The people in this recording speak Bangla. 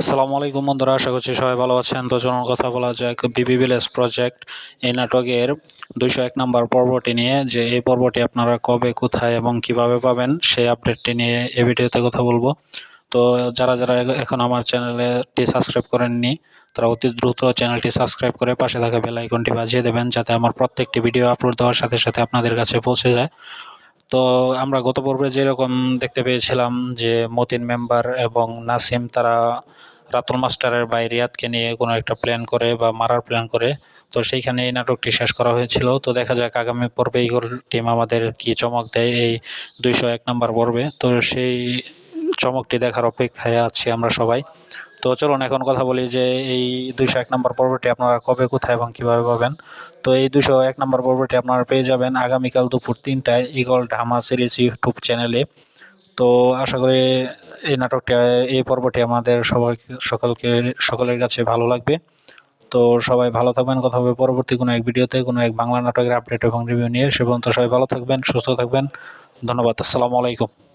আসসালামু আলাইকুম বন্ধুরা, আশা করছি সবাই ভালো আছেন। তো চলুন কথা বলা যাক। বিবি ভিলেজ প্রজেক্ট এই নাটকের দুইশো এক নম্বর পর্বটি নিয়ে, যে এই পর্বটি আপনারা কবে, কোথায় এবং কীভাবে পাবেন সেই আপডেটটি নিয়ে এই ভিডিওতে কথা বলব। তো যারা যারা এখন আমার চ্যানেলটি সাবস্ক্রাইব করেননি, তারা অতি দ্রুত চ্যানেলটি সাবস্ক্রাইব করে পাশে থাকা বেল আইকনটি বাজিয়ে দেবেন, যাতে আমার প্রত্যেকটি ভিডিও আপলোড দেওয়ার সাথে সাথে আপনাদের কাছে পৌঁছে যায়। তো আমরা গত পর্বে যেরকম দেখতে পেয়েছিলাম যে মতিন মেম্বার এবং নাসিম, তারা রাতুল মাস্টারের বাই রিয়াদকে নিয়ে কোনো একটা প্ল্যান করে বা মারার প্ল্যান করে। তো সেইখানে এই নাটকটি শেষ করা হয়েছিল। তো দেখা যাক আগামী পর্বে এই টিম আমাদের কি চমক দেয় এই দুইশো এক নম্বর পর্বে। তো সেই চমকটি দেখার অপেক্ষায় আছি আমরা সবাই। তো চলুন, এখন কথা বলি যে এই দুশো এক নম্বর পর্বটি আপনারা কবে, কোথায় এবং কীভাবে পাবেন। তো এই দুশো এক নম্বর পর্বটি আপনারা পেয়ে যাবেন আগামীকাল দুপুর তিনটায় ইগল ঢামা সিরিজ ইউটিউব চ্যানেলে। তো আশা করি এই নাটকটি, এই পর্বটি আমাদের সবাই সকলকে, সকলের কাছে ভালো লাগবে। তো সবাই ভালো থাকবেন। কথা হবে পরবর্তী কোনো এক ভিডিওতে, কোনো এক বাংলা নাটকের আপডেট এবং রিভিউ নিয়ে। সে পর্যন্ত সবাই ভালো থাকবেন, সুস্থ থাকবেন। ধন্যবাদ। আসসালামু আলাইকুম।